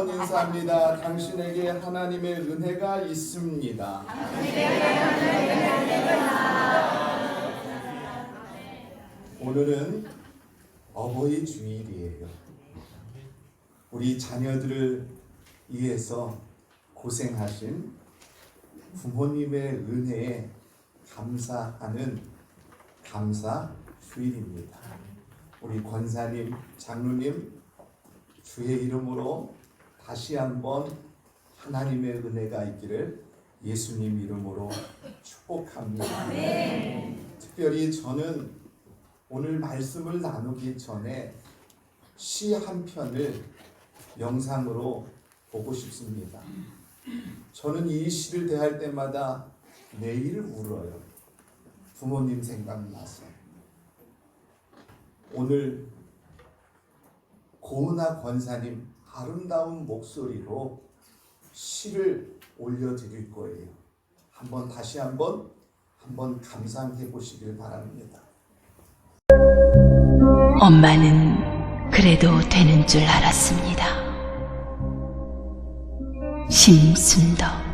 번 인사합니다. 당신에게 하나님의 은혜가 있습니다. 오늘은 어버이 주일이에요. 우리 자녀들을 위해서 고생하신 부모님의 은혜에 감사하는 감사 주일입니다. 우리 권사님, 장로님 주의 이름으로 다시 한번 하나님의 은혜가 있기를 예수님 이름으로 축복합니다. 특별히 저는 오늘 말씀을 나누기 전에 시 한 편을 영상으로 보고 싶습니다. 저는 이 시를 대할 때마다 매일 울어요. 부모님 생각나서. 오늘 고은아 권사님 아름다운 목소리로 시를 올려드릴 거예요. 한번 다시 한번 한번 감상해 보시길 바랍니다. 엄마는 그래도 되는 줄 알았습니다. 심순덕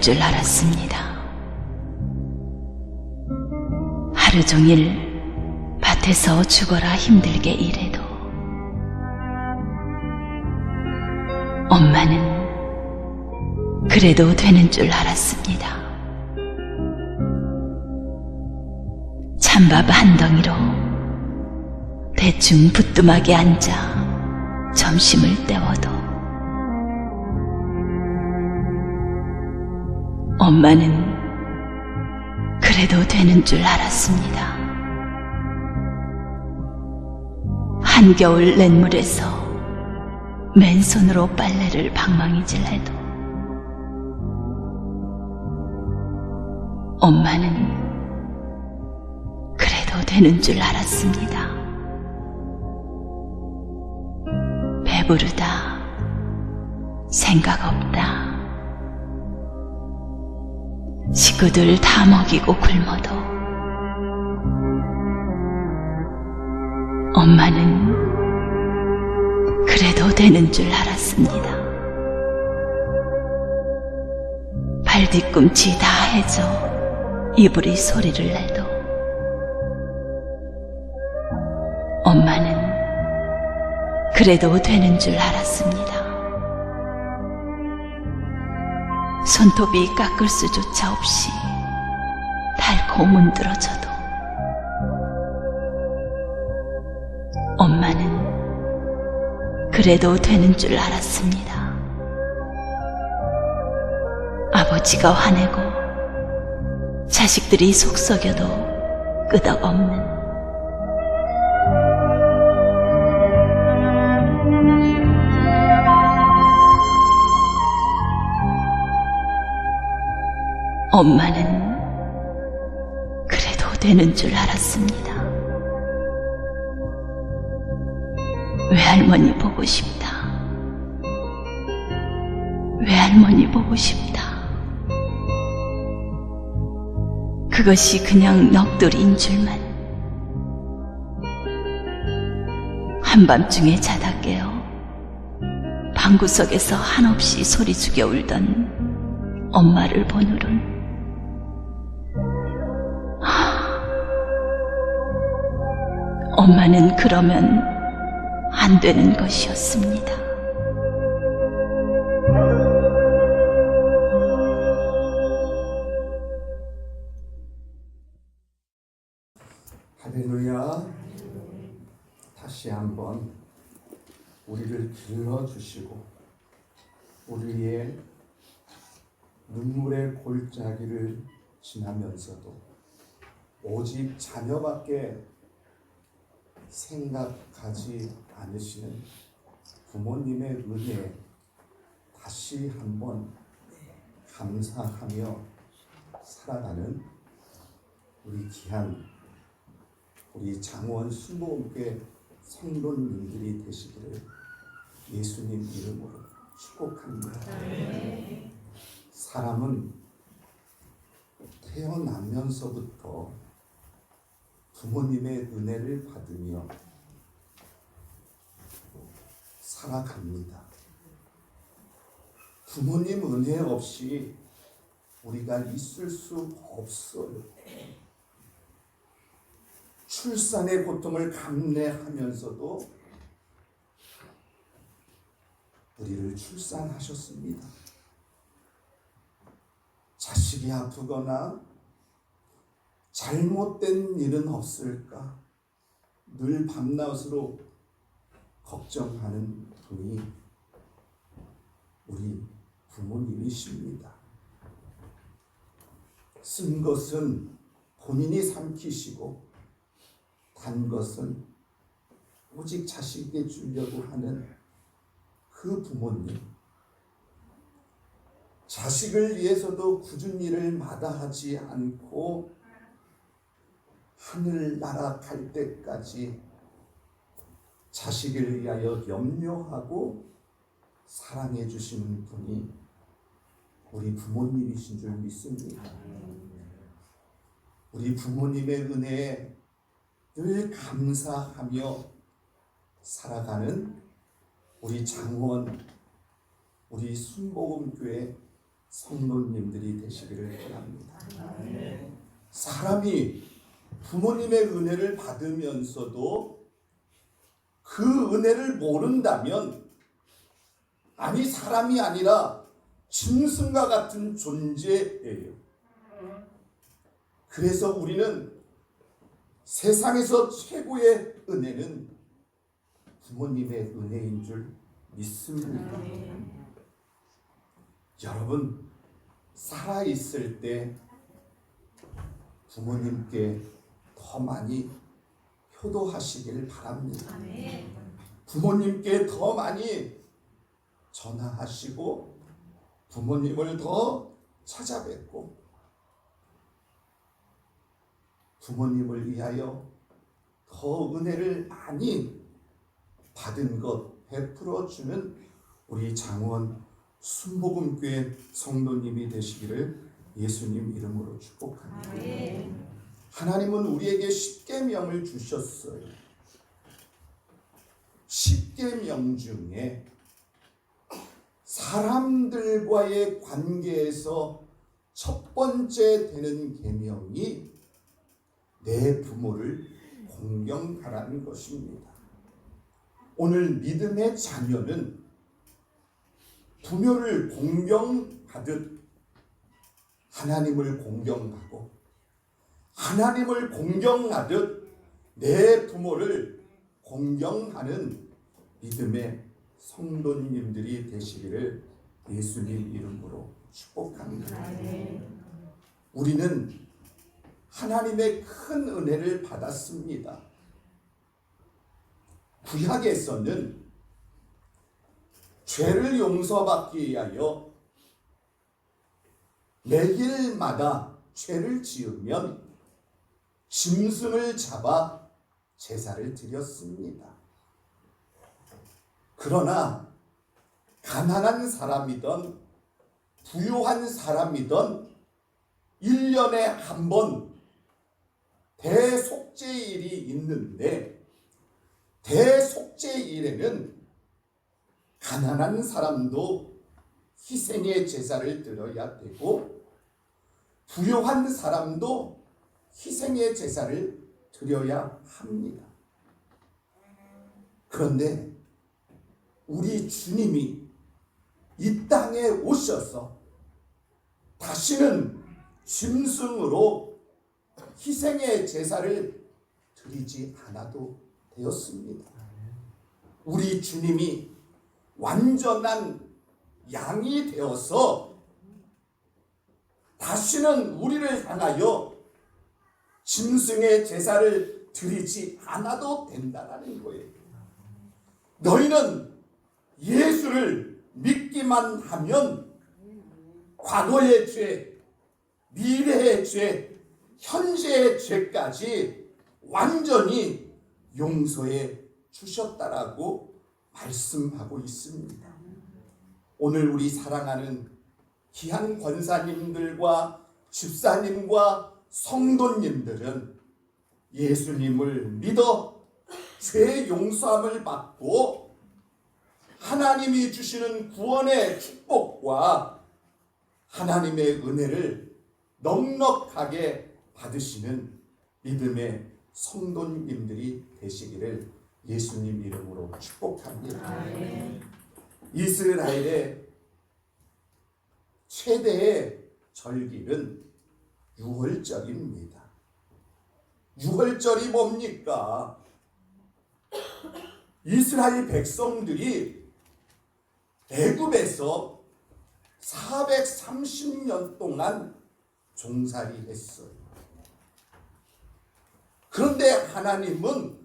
줄 알았습니다. 하루 종일 밭에서 죽어라 힘들게 일해도 엄마는 그래도 되는 줄 알았습니다. 찬밥 한 덩이로 대충 부뚜막에 앉아 점심을 때워도 엄마는 그래도 되는 줄 알았습니다. 한겨울 냇물에서 맨손으로 빨래를 방망이질 해도 엄마는 그래도 되는 줄 알았습니다. 배부르다, 생각 없다. 식구들 다 먹이고 굶어도 엄마는 그래도 되는 줄 알았습니다. 발 뒤꿈치 다 해져 이불이 소리를 내도 엄마는 그래도 되는 줄 알았습니다. 손톱이 깎을 수조차 없이 닳고 문드러져도 엄마는 그래도 되는 줄 알았습니다. 아버지가 화내고 자식들이 속썩여도 끄덕없는 엄마는 그래도 되는 줄 알았습니다. 외할머니 보고 싶다. 외할머니 보고 싶다. 그것이 그냥 넋두리인 줄만. 한밤중에 자다 깨어 방구석에서 한없이 소리 죽여 울던 엄마를 보느론 엄마는 그러면 안 되는 것이었습니다. 할렐루야. 다시 한번 우리를 길러 주시고 우리의 눈물의 골짜기를 지나면서도 오직 자녀밖에 생각하지 않으시는 부모님의 은혜에 다시 한번 감사하며 살아가는 우리 귀한 우리 장원 순복음교회 성도님들이 되시기를 예수님 이름으로 축복합니다. 사람은 태어나면서부터 부모님의 은혜를 받으며 살아갑니다. 부모님 은혜 없이 우리가 있을 수 없어요. 출산의 고통을 감내하면서도 우리를 출산하셨습니다. 자식이 아프거나 잘못된 일은 없을까? 늘 밤낮으로 걱정하는 분이 우리 부모님이십니다. 쓴 것은 본인이 삼키시고 단 것은 오직 자식에게 주려고 하는 그 부모님. 자식을 위해서도 굳은 일을 마다하지 않고 하늘나라 갈 때까지 자식을 위하여 염려하고 사랑해 주시는 분이 우리 부모님이신 줄 믿습니다. 우리 부모님의 은혜에 늘 감사하며 살아가는 우리 장원, 우리 순복음교회 성도님들이 되시기를 바랍니다. 사람이 부모님의 은혜를 받으면서도 그 은혜를 모른다면 아니 사람이 아니라 짐승과 같은 존재예요. 그래서 우리는 세상에서 최고의 은혜는 부모님의 은혜인 줄 믿습니다. 여러분 살아 있을 때 부모님께 더 많이 효도하시길 바랍니다. 부모님께 더 많이 전화하시고 부모님을 더 찾아뵙고 부모님을 위하여 더 은혜를 많이 받은 것 베풀어 주는 우리 장원 순복음교회 성도님이 되시기를 예수님 이름으로 축복합니다. 하나님은 우리에게 십계명을 주셨어요. 십계명 중에 사람들과의 관계에서 첫 번째 되는 계명이 내 부모를 공경하라는 것입니다. 오늘 믿음의 자녀는 부모를 공경하듯 하나님을 공경하고 하나님을 공경하듯 내 부모를 공경하는 믿음의 성도님들이 되시기를 예수님 이름으로 축복합니다. 우리는 하나님의 큰 은혜를 받았습니다. 구약에서는 죄를 용서받기 위하여 매일마다 죄를 지으면 짐승을 잡아 제사를 드렸습니다. 그러나 가난한 사람이든 부유한 사람이든 1년에 한 번 대속죄일이 있는데 대속죄일에는 가난한 사람도 희생의 제사를 드려야 되고 부유한 사람도 희생의 제사를 드려야 합니다. 그런데 우리 주님이 이 땅에 오셔서 다시는 짐승으로 희생의 제사를 드리지 않아도 되었습니다. 우리 주님이 완전한 양이 되어서 다시는 우리를 향하여 짐승의 제사를 드리지 않아도 된다는 거예요. 너희는 예수를 믿기만 하면 과거의 죄, 미래의 죄, 현재의 죄까지 완전히 용서해 주셨다라고 말씀하고 있습니다. 오늘 우리 사랑하는 귀한 권사님들과 집사님과 성도님들은 예수님을 믿어 죄 용서함을 받고 하나님이 주시는 구원의 축복과 하나님의 은혜를 넉넉하게 받으시는 믿음의 성도님들이 되시기를 예수님 이름으로 축복합니다. 이스라엘의 최대의 절기는 유월절입니다. 유월절이 뭡니까? 이스라엘 백성들이 애굽에서 430년 동안 종살이 했어요. 그런데 하나님은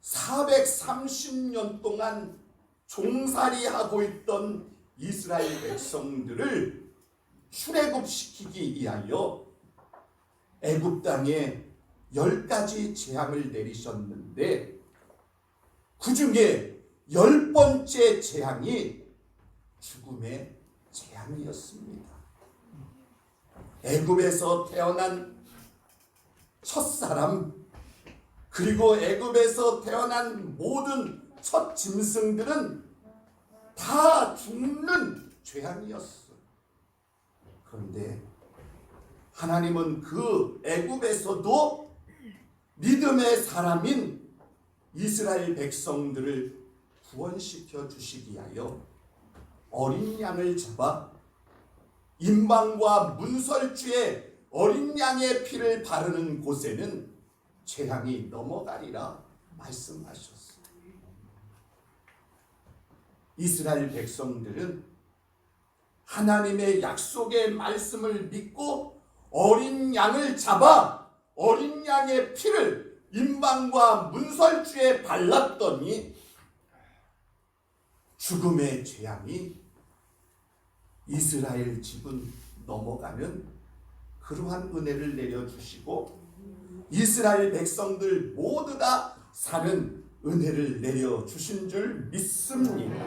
430년 동안 종살이하고 있던 이스라엘 백성들을 출애굽시키기 위하여 애굽 땅에 열 가지 재앙을 내리셨는데 그 중에 열 번째 재앙이 죽음의 재앙이었습니다. 애굽에서 태어난 첫 사람 그리고 애굽에서 태어난 모든 첫 짐승들은 다 죽는 재앙이었어. 그런데 하나님은 그 애굽에서도 믿음의 사람인 이스라엘 백성들을 구원시켜 주시기 위하여 어린 양을 잡아 임방과 문설주에 어린 양의 피를 바르는 곳에는 재앙이 넘어가리라 말씀하셨어요. 이스라엘 백성들은 하나님의 약속의 말씀을 믿고 어린 양을 잡아 어린 양의 피를 임방과 문설주에 발랐더니 죽음의 재앙이 이스라엘 집은 넘어가는 그러한 은혜를 내려주시고 이스라엘 백성들 모두가 사는 은혜를 내려주신 줄 믿습니다.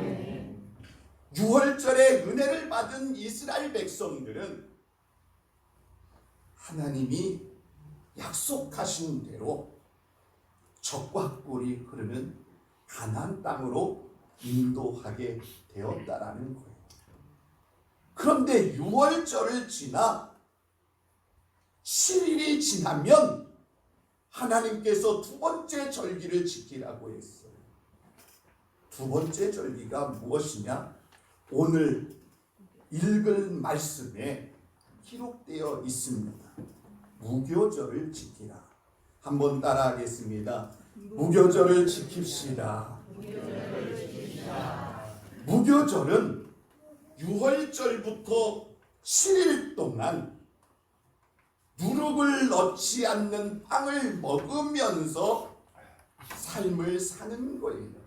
6월절에 은혜를 받은 이스라엘 백성들은 하나님이 약속하신 대로 적과 꿀이 흐르는 가나안 땅으로 인도하게 되었다라는 거예요. 그런데 6월절을 지나 7일이 지나면 하나님께서 두 번째 절기를 지키라고 했어요. 두 번째 절기가 무엇이냐? 오늘 읽을 말씀에 기록되어 있습니다. 무교절을 지키라. 한번 따라하겠습니다. 무교절을 지킵시다. 무교절은 6월절부터 7일 동안 누룩을 넣지 않는 빵을 먹으면서 삶을 사는 거예요.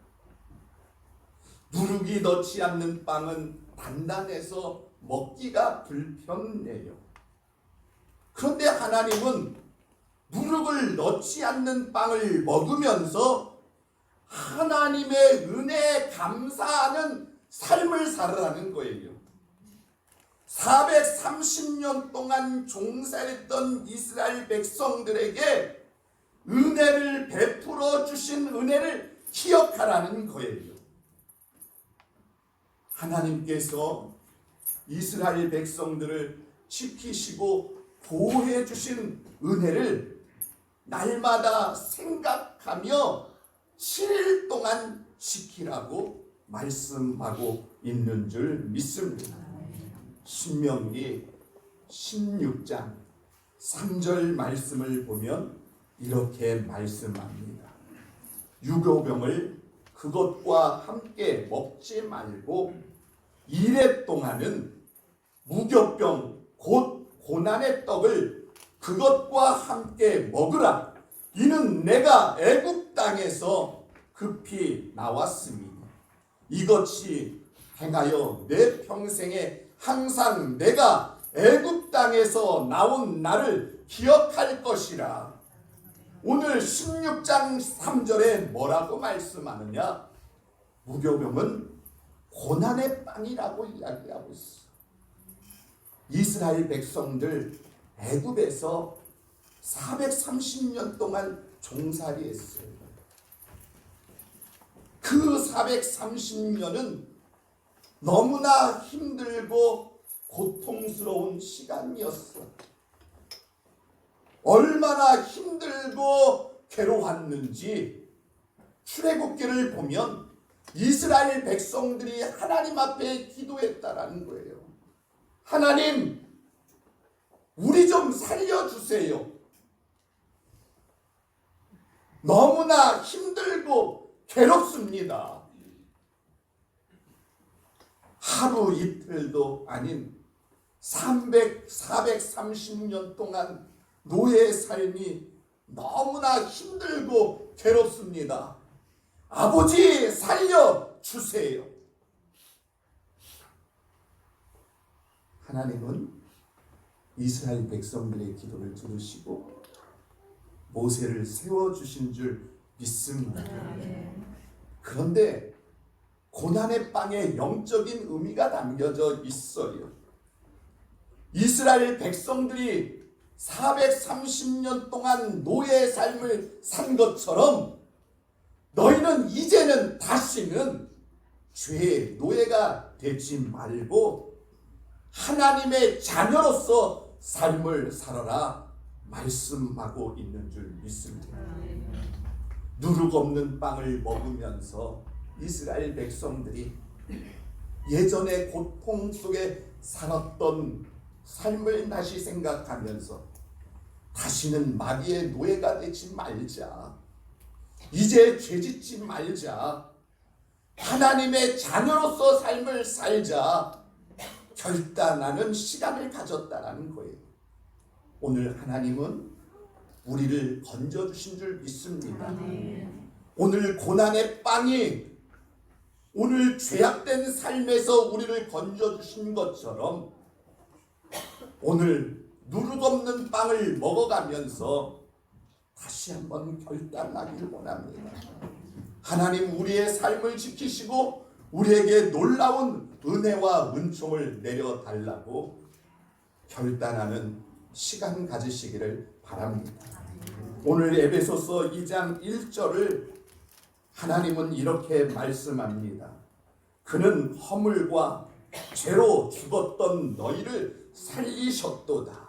누룩이 넣지 않는 빵은 단단해서 먹기가 불편해요. 그런데 하나님은 누룩을 넣지 않는 빵을 먹으면서 하나님의 은혜에 감사하는 삶을 살아가는 거예요. 430년 동안 종살했던 이스라엘 백성들에게 은혜를 베풀어 주신 은혜를 기억하라는 거예요. 하나님께서 이스라엘 백성들을 지키시고 보호해 주신 은혜를 날마다 생각하며 7일 동안 지키라고 말씀하고 있는 줄 믿습니다. 신명기 16장 3절 말씀을 보면 이렇게 말씀합니다. 유교병을 그것과 함께 먹지 말고 이래 동안은 무교병 곧 고난의 떡을 그것과 함께 먹으라. 이는 내가 애굽 땅에서 급히 나왔으니 이것이 행하여 내 평생에 항상 내가 애굽 땅에서 나온 나를 기억할 것이라. 오늘 16장 3절에 뭐라고 말씀하느냐? 무교병은 고난의 빵이라고 이야기하고 있어. 이스라엘 백성들 애굽에서 430년 동안 종살이 했어요. 그 430년은 너무나 힘들고 고통스러운 시간이었어. 얼마나 힘들고 괴로웠는지 출애굽기를 보면 이스라엘 백성들이 하나님 앞에 기도했다라는 거예요. 하나님, 우리 좀 살려주세요. 너무나 힘들고 괴롭습니다. 하루 이틀도 아닌 300, 430년 동안 노예의 삶이 너무나 힘들고 괴롭습니다. 아버지 살려 주세요. 하나님은 이스라엘 백성들의 기도를 들으시고 모세를 세워 주신 줄 믿습니다. 그런데 고난의 빵에 영적인 의미가 담겨져 있어요. 이스라엘 백성들이 430년 동안 노예의 삶을 산 것처럼 너희는 이제는 다시는 죄의 노예가 되지 말고 하나님의 자녀로서 삶을 살아라 말씀하고 있는 줄 믿습니다. 누룩 없는 빵을 먹으면서 이스라엘 백성들이 예전의 고통 속에 살았던 삶을 다시 생각하면서 다시는 마귀의 노예가 되지 말자. 이제 죄짓지 말자. 하나님의 자녀로서 삶을 살자. 결단하는 시간을 가졌다라는 거예요. 오늘 하나님은 우리를 건져주신 줄 믿습니다. 오늘 고난의 빵이 오늘 죄악된 삶에서 우리를 건져주신 것처럼 오늘 누룩 없는 빵을 먹어가면서 다시 한번 결단하기를 원합니다. 하나님 우리의 삶을 지키시고 우리에게 놀라운 은혜와 은총을 내려 달라고 결단하는 시간 가지시기를 바랍니다. 오늘 에베소서 2장 1절을 하나님은 이렇게 말씀합니다. 그는 허물과 죄로 죽었던 너희를 살리셨도다.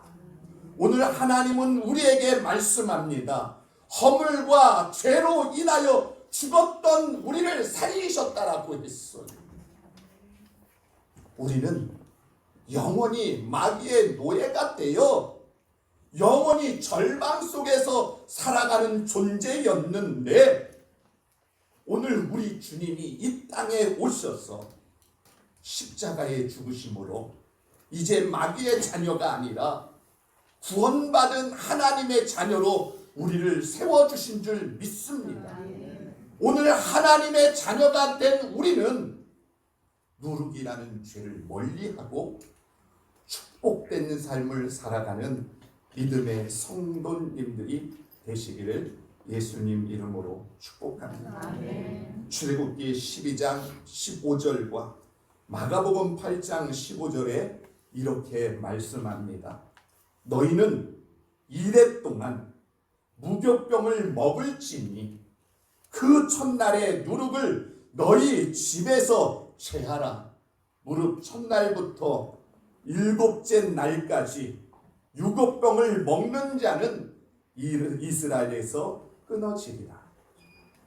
오늘 하나님은 우리에게 말씀합니다. 허물과 죄로 인하여 죽었던 우리를 살리셨다라고 했어요. 우리는 영원히 마귀의 노예가 되어 영원히 절망 속에서 살아가는 존재였는데 오늘 우리 주님이 이 땅에 오셔서 십자가의 죽으심으로 이제 마귀의 자녀가 아니라 구원받은 하나님의 자녀로 우리를 세워주신 줄 믿습니다. 오늘 하나님의 자녀가 된 우리는 누룩이라는 죄를 멀리하고 축복된 삶을 살아가는 믿음의 성도님들이 되시기를 예수님 이름으로 축복합니다. 출애굽기 12장 15절과 마가복음 8장 15절에 이렇게 말씀합니다. 너희는 이래 동안 무교병을 먹을지니 그 첫날의 누룩을 너희 집에서 채하라. 무릎 첫날부터 일곱째 날까지 유급병을 먹는 자는 이- 이스라엘에서 끊어지리라.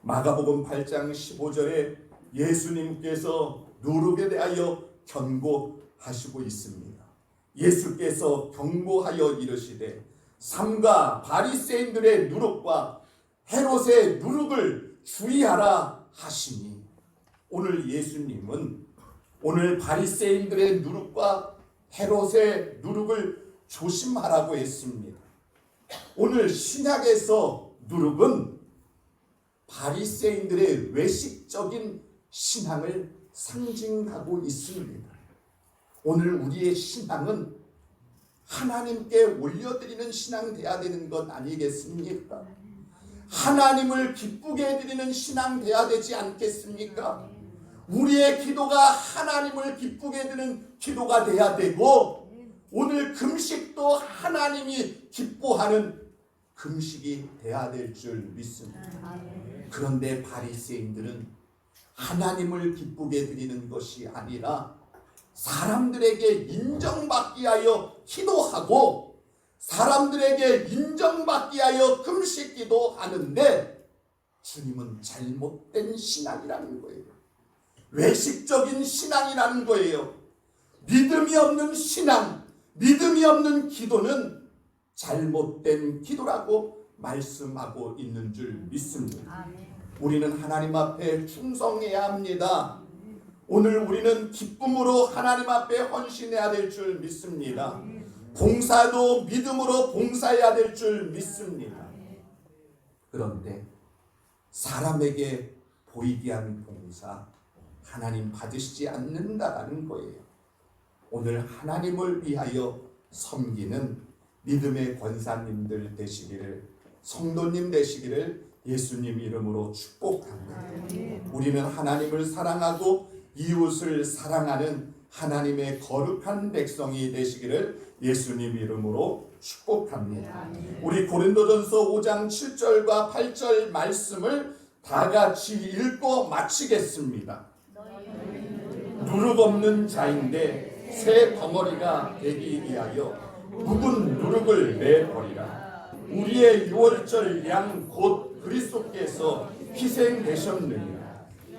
마가복음 8장 15절에 예수님께서 누룩에 대하여 경고하시고 있습니다. 예수께서 경고하여 이르시되 삼가 바리새인들의 누룩과 헤롯의 누룩을 주의하라 하시니 오늘 예수님은 오늘 바리새인들의 누룩과 헤롯의 누룩을 조심하라고 했습니다. 오늘 신약에서 누룩은 바리새인들의 외식적인 신앙을 상징하고 있습니다. 오늘 우리의 신앙은 하나님께 올려드리는 신앙 돼야 되는 것 아니겠습니까? 하나님을 기쁘게 해드리는 신앙 돼야 되지 않겠습니까? 우리의 기도가 하나님을 기쁘게 해드리는 기도가 돼야 되고 오늘 금식도 하나님이 기뻐하는 금식이 돼야 될 줄 믿습니다. 그런데 바리새인들은 하나님을 기쁘게 드리는 것이 아니라 사람들에게 인정받기 위하여 기도하고 사람들에게 인정받기 위하여 금식기도 하는데 주님은 잘못된 신앙이라는 거예요. 외식적인 신앙이라는 거예요. 믿음이 없는 신앙, 믿음이 없는 기도는 잘못된 기도라고 말씀하고 있는 줄 믿습니다. 우리는 하나님 앞에 충성해야 합니다. 오늘 우리는 기쁨으로 하나님 앞에 헌신해야 될 줄 믿습니다. 봉사도 믿음으로 봉사해야 될 줄 믿습니다. 그런데 사람에게 보이게 하는 봉사 하나님 받으시지 않는다라는 거예요. 오늘 하나님을 위하여 섬기는 믿음의 권사님들 되시기를 성도님 되시기를 예수님 이름으로 축복합니다. 우리는 하나님을 사랑하고 이웃을 사랑하는 하나님의 거룩한 백성이 되시기를 예수님 이름으로 축복합니다. 우리 고린도전서 5장 7절과 8절 말씀을 다 같이 읽고 마치겠습니다. 누룩 없는 자인데 새 덩어리가 되기 위하여 묵은 누룩을 내버리라. 우리의 유월절 양 곧 그리스도께서 희생되셨느니라.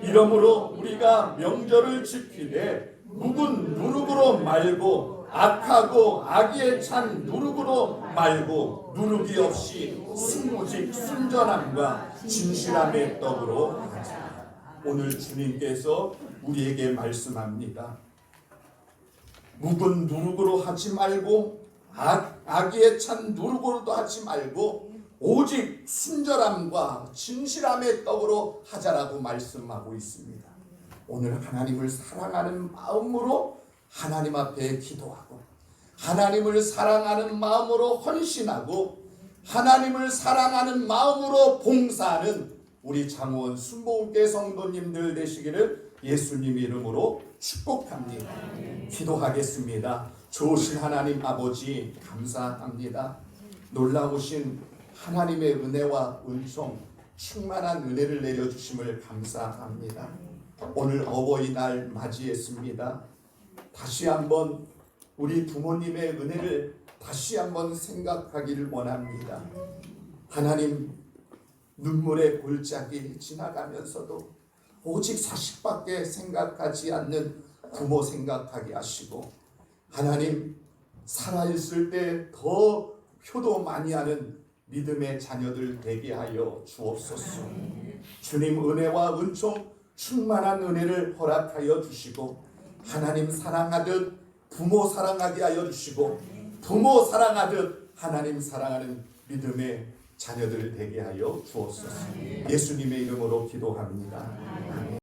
이러므로 우리가 명절을 지키되 묵은 누룩으로 말고 악하고 악에 찬 누룩으로 말고 누룩이 없이 순무직 순전함과 진실함의 떡으로 하자. 오늘 주님께서 우리에게 말씀합니다. 묵은 누룩으로 하지 말고 악, 악에 찬 누룩으로도 하지 말고 오직 순절함과 진실함의 떡으로 하자라고 말씀하고 있습니다. 오늘 하나님을 사랑하는 마음으로 하나님 앞에 기도하고 하나님을 사랑하는 마음으로 헌신하고 하나님을 사랑하는 마음으로 봉사하는 우리 장원 순복음계 성도님들 되시기를 예수님 이름으로 축복합니다. 기도하겠습니다. 좋으신 하나님 아버지 감사합니다. 놀라우신 하나님의 은혜와 은총 충만한 은혜를 내려주심을 감사합니다. 오늘 어버이날 맞이했습니다. 다시 한번 우리 부모님의 은혜를 다시 한번 생각하기를 원합니다. 하나님 눈물의 골짜기 지나가면서도 오직 자식밖에 생각하지 않는 부모 생각하게 하시고 하나님 살아있을 때 더 효도 많이 하는 믿음의 자녀들 되게 하여 주옵소서. 주님 은혜와 은총 충만한 은혜를 허락하여 주시고 하나님 사랑하듯 부모 사랑하게 하여 주시고 부모 사랑하듯 하나님 사랑하는 믿음의 자녀들 되게 하여 주옵소서. 예수님의 이름으로 기도합니다.